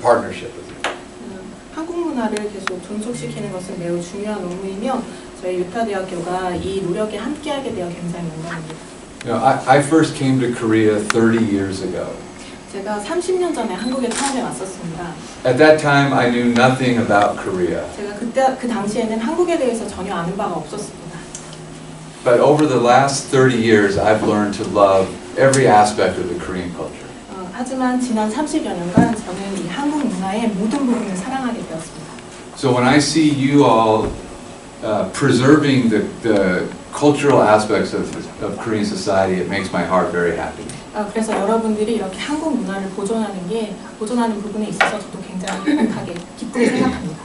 partnership with you. 음, 한국 문화를 계속 존속시키는 것은 매우 중요한 업무이며 저희 유타 대학교가 이 노력에 함께하게 되어 굉장히 영광입니다. You know, I, I first came to Korea 30 years ago. 제가 30년 전에 한국에 처음에 왔었습니다. At that time, I knew nothing about Korea. 제가 그때 그 당시에는 한국에 대해서 전혀 아는 바가 없었습니다. But over the last 30 years, I've learned to love every aspect of the Korean culture. 어, 하지만 지난 30여 년간 저는 이 한국 문화의 모든 부분을 사랑하게 되었습니다. So when I see you all uh, preserving the, the cultural aspects of, of Korean society, it makes my heart very happy. 어, 그래서 여러분들이 이렇게 한국 문화를 보존하는 게 보존하는 부분에 있어서 저도 굉장히 행복하게 기쁘게 생각합니다.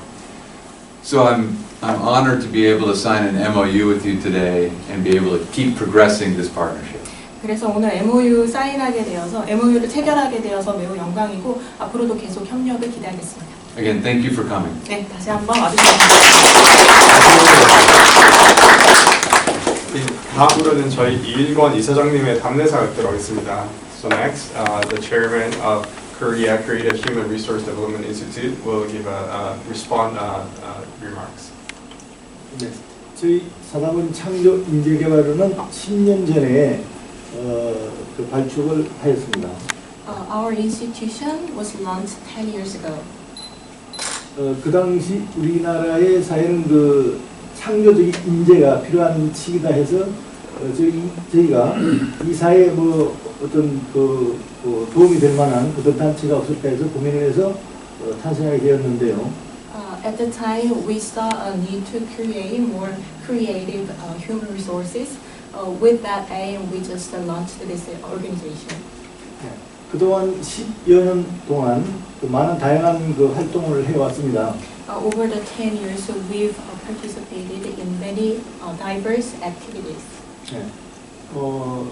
So I'm, I'm honored to be able to sign an MOU with you today and be able to keep progressing this partnership. 그래서 오늘 MOU 사인하게 되어서 MOU를 체결하게 되어서 매우 영광이고 앞으로도 계속 협력을 기대하겠습니다. Again, thank you for coming. 네, 다시 한번 와주셔서 이 다음으로는 저희 이일권 이사장님의 답례사가 있도록 하겠습니다. So next, uh, the chairman of Korea Creative Human Resource Development Institute will give a, uh respond uh, uh, remarks. 네, 저희 사단원 창조 인재 개발원은 10년 전에 어, 그 발족을 하였습니다. Uh, our institution was launched 10 years ago. 어, 그 당시 우리나라의 사회는 그 창조적인 인재가 필요한 시기다 해서 어, 저희, 저희가 이 사회에 뭐 어떤 그, 그 도움이 될 만한 어떤 단체가 없을까 해서 고민을 해서 어, 탄생하게 되었는데요. Uh, at the time, we saw a need to create more creative uh, human resources. Uh, with that aim, we just uh, launched this organization. 그동안 10여 년 동안 그 많은 다양한 그 활동을 해왔습니다. Uh, over the 10 years, we've uh, participated in many uh, diverse activities. 네. 어,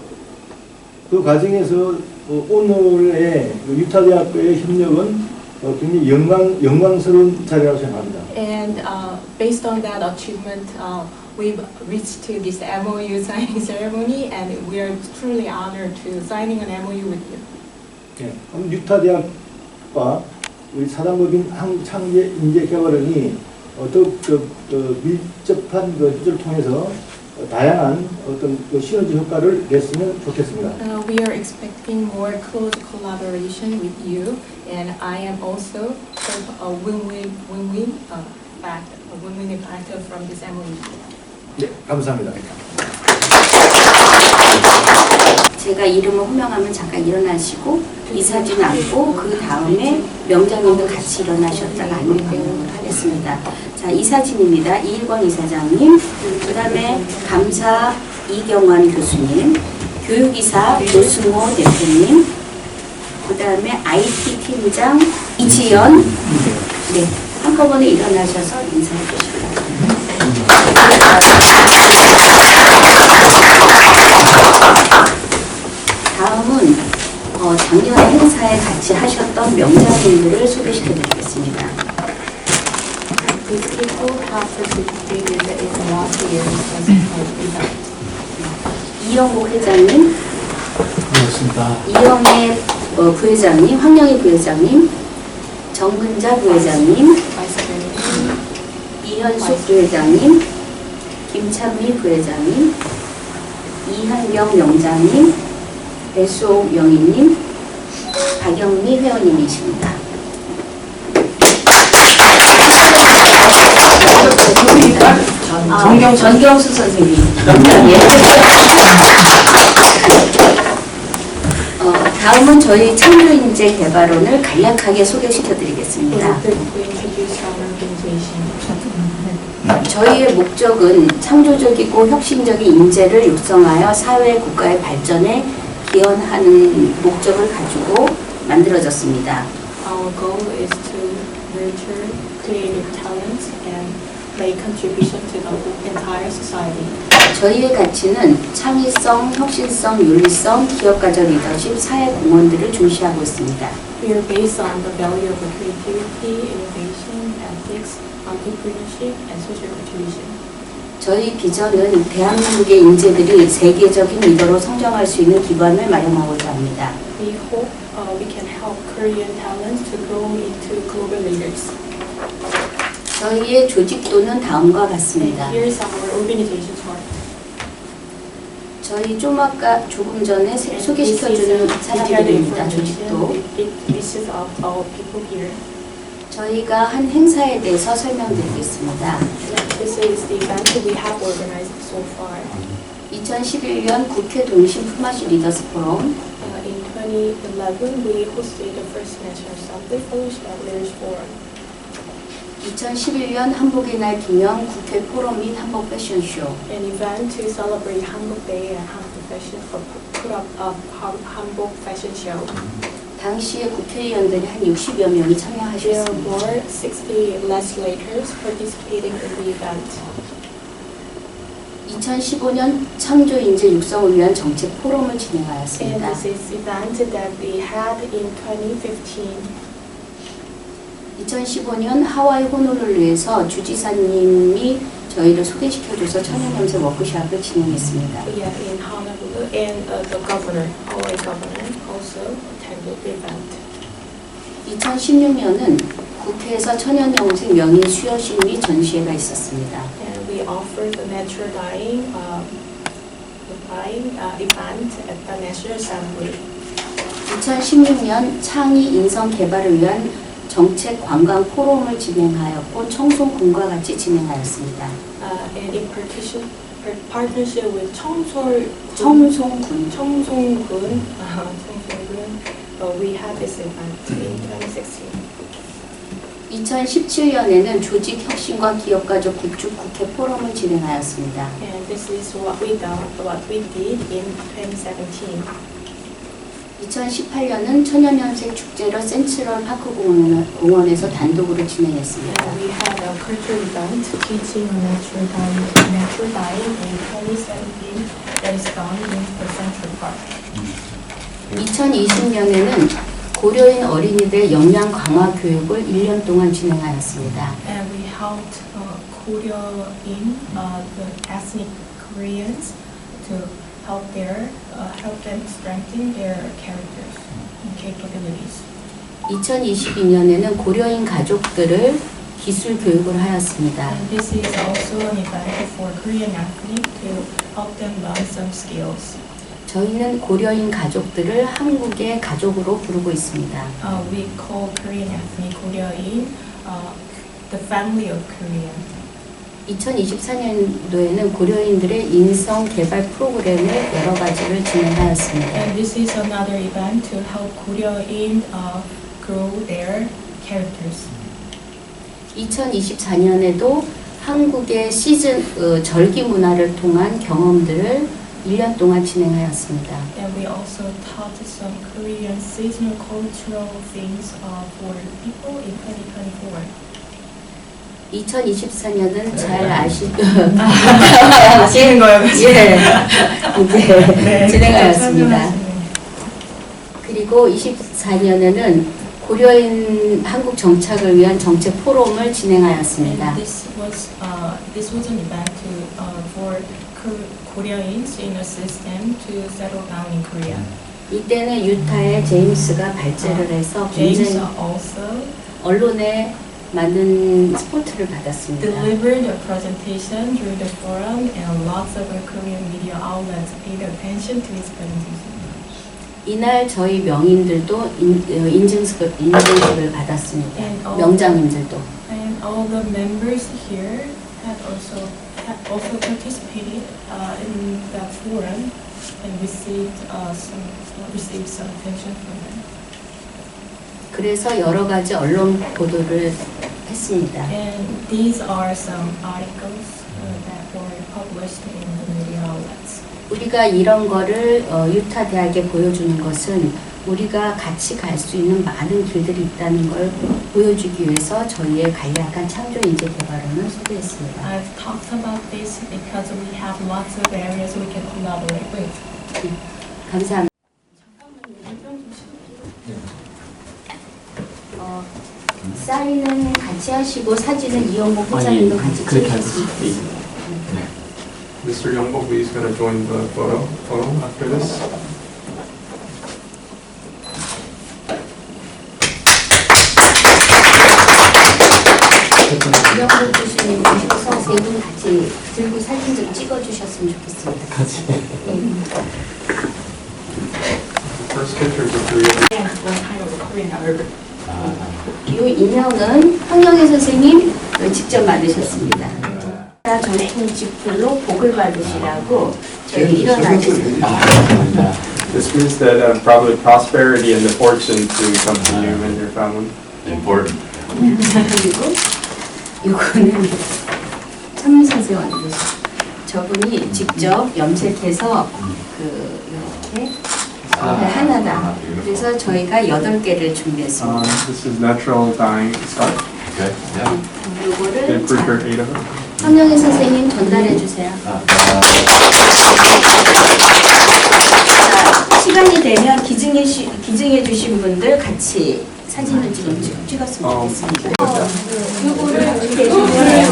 그 과정에서 어, 오늘의 그 유타대학교의 협력은 어, 굉장히 영광, 영광스러운 자리라고 생각합니다. And uh, based on that achievement, uh, we've reached to this MOU signing ceremony, and we are truly honored to signing an MOU with you. 네. 그럼 유타대학과 우리 사단법인 한창제 인재개발원이 어, 더욱 그, 그 밀접한 그 협조를 통해서 어, 다양한 어떤 그 시너지 효과를 냈으면 좋겠습니다. Uh, we are expecting more close collaboration with you, and I am also hope a win-win, win-win uh, fact, a win-win impact from this MOU. 네, 감사합니다. 제가 이름을 호명하면 잠깐 일어나시고 이사진 앉고 그 다음에 명장님도 같이 일어나셨다가 안내를 하겠습니다. 자 이사진입니다. 이일권 이사장님, 그 다음에 감사 이경환 교수님, 교육이사 노승호 대표님, 그 다음에 IT 팀장 이지연, 네 한꺼번에 일어나셔서 인사해 주시기 바랍니다. 다음은 어, 작년에 행사에 같이 하셨던 명장님들을 소개시켜 드리겠습니다. These people have participated in last year's event. 이영국 회장님, 반갑습니다. 이영애 어, 부회장님, 황영희 부회장님, 정근자 부회장님, Vice President, 이현숙 부회장님, 김찬미 부회장님, 이한경 명장님, 배수옥 영희님, 박영미 회원님이십니다. 전경 전경수 선생님. 예. 어, 다음은 저희 창조인재 개발원을 간략하게 소개시켜 드리겠습니다. our organization. 저희의 목적은 창조적이고 혁신적인 인재를 육성하여 사회 국가의 발전에 기여하는 목적을 가지고 만들어졌습니다. Our goal is to nurture creative talents and make contribution to the entire society. 저희의 가치는 창의성, 혁신성, 윤리성, 기업가적 리더십, 사회 공헌들을 중시하고 있습니다. We are based on the value of creativity, innovation, ethics, entrepreneurship, and social contribution. 저희 비전은 대한민국의 인재들이 세계적인 리더로 성장할 수 있는 기반을 마련하고자 합니다. We hope uh, we can help Korean talents to grow into global leaders. 저희의 조직도는 다음과 같습니다. here's our organization chart. 저희 좀 아까 조금 전에 세- And 소개시켜주는 this is, uh, 사람들입니다. detailed 조직도. information. It, this is of our people here. 저희가 한 행사에 대해서 설명드리겠습니다. This is the event that we have organized so far. 2011년 국회 동심 품앗이 리더스 포럼 Uh, in 2011, we hosted the first National Assembly Fellowship at Leaders Forum. 2011년 한복의 날 기념 국회 포럼 및 한복 패션쇼 An event to celebrate Hanbok Day and Hanbok Fashion for put up a Han- Hanbok Fashion Show. 당시에 국회의원들이 한 60여 명이 There 참여하셨습니다. were 60 legislators participating in the event. 2015년 창조 인재 육성을 위한 정책 포럼을 And 진행하였습니다. this is event that we had in 2015. 2015년 하와이 호놀룰루에서 주지사님이 저희를 소개시켜줘서 천연염색 워크샵을 진행했습니다. We are in Honolulu and uh, the governor, Hawaii governor also attended the event. 2016년은 국회에서 천연염색 명인 수여식 및 전시회가 있었습니다. Offered the natural dyeing, uh, the dyeing uh, event at the National Assembly. 2016년 창의 인성 개발을 위한 정책 관광 포럼을 진행하였고 청송군과 같이 진행하였습니다. Uh, and in partition, par- partnership with 청솔 청송군 청송군, uh, 청송군, uh, we had this event in 2016. 2017년에는 조직 혁신과 기업가족 구축 국회 포럼을 진행하였습니다. And this is what we done, what we did in 2017. 2018년은 천연염색 축제를 센트럴 파크 공원, 공원에서 단독으로 진행했습니다. And we had a cultural event teaching natural dyeing, natural dyeing in 2017 that is done in the Central Park. 2020년에는 고려인 어린이들 역량 강화 교육을 1년 동안 진행하였습니다. And we helped uh, Korea in uh, the ethnic Koreans to help their uh, help them strengthen their characters and capabilities. 2022년에는 고려인 가족들을 기술 교육을 하였습니다. And this is also an event for Korean athletes to help them learn some skills. 저희는 고려인 가족들을 한국의 가족으로 부르고 있습니다. Uh, we call Korean ethnic Korean uh, the family of Korea. 2024년도에는 고려인들의 인성 개발 프로그램을 여러 가지를 진행하였습니다. And this is another event to help Korean uh, grow their characters. 2024년에도 한국의 시즌 어, 절기 문화를 통한 경험들을 1년 동안 진행하였습니다. And we also taught some Korean seasonal cultural things uh, for people in 2024. 2024년은 잘 아시 아시는 거예요? 예, 이제 네, 진행하였습니다. 그리고 24년에는 고려인 한국 정착을 위한 정책 포럼을 진행하였습니다. And this was uh, this was an event to uh, for In a system to settle down in Korea. 이때는 유타의 제임스가 발제를 해서 굉장히 also 언론에 많은 스포트를 받았습니다. delivered a presentation during the forum, and lots of Korean media outlets paid attention to his presentation. 이날 저희 명인들도 인, 어, 인증식을, 인증식을 받았습니다. And all 명장님들도. And all the members here had also had also participated uh, in that forum and received uh, some received some attention from them. 그래서 여러 가지 언론 보도를 했습니다. And these are some articles uh, that were published in the media outlets. 우리가 이런 거를 어, 유타 대학에 보여주는 것은 우리가 같이 갈 수 있는 많은 길들이 있다는 걸 보여주기 위해서 저희의 간략한 창조 인재 개발원을 소개했습니다. I've talked about this because we have lots of areas we can collaborate with. 감사합니다. 어, 사인은 같이 하시고 사진은 이영복 회장님도 같이 찍으셨습니다. Mr. Is going to join the photo, photo after this. 김영국 교수님 오셔서 세 분 같이 들고 사진 좀 찍어주셨으면 좋겠습니다. 같이. First pictures of Korea. And one kind of Korean however. 이 인형은 황영애 선생님 직접 만드셨습니다. 전통 직불로 복을 받으시라고 저희 일어나주세요. This means that uh, probably prosperity and the fortune to come to you and your family. Important. 그리고 이거는 천민 선생 만드신 저분이 직접 염색해서 그 이렇게 이렇게 하나다. 그래서 저희가 여덟 개를 준비했습니다. Uh, this is natural dyeing scarf. Okay, yeah. They 요거를 prepared eight of them. 황영희 선생님 전달해 주세요. 자, 시간이 되면 기증해, 시, 기증해 주신 분들 같이 사진을 지금 찍- 찍었으면 어. 좋겠습니다. 요거를 이렇게 요거를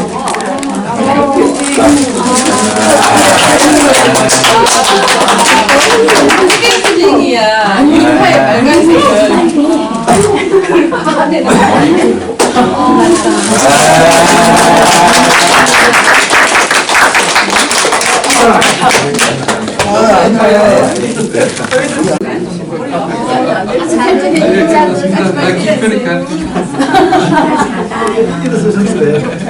사진을 인장을 그러니까. 일어서 서실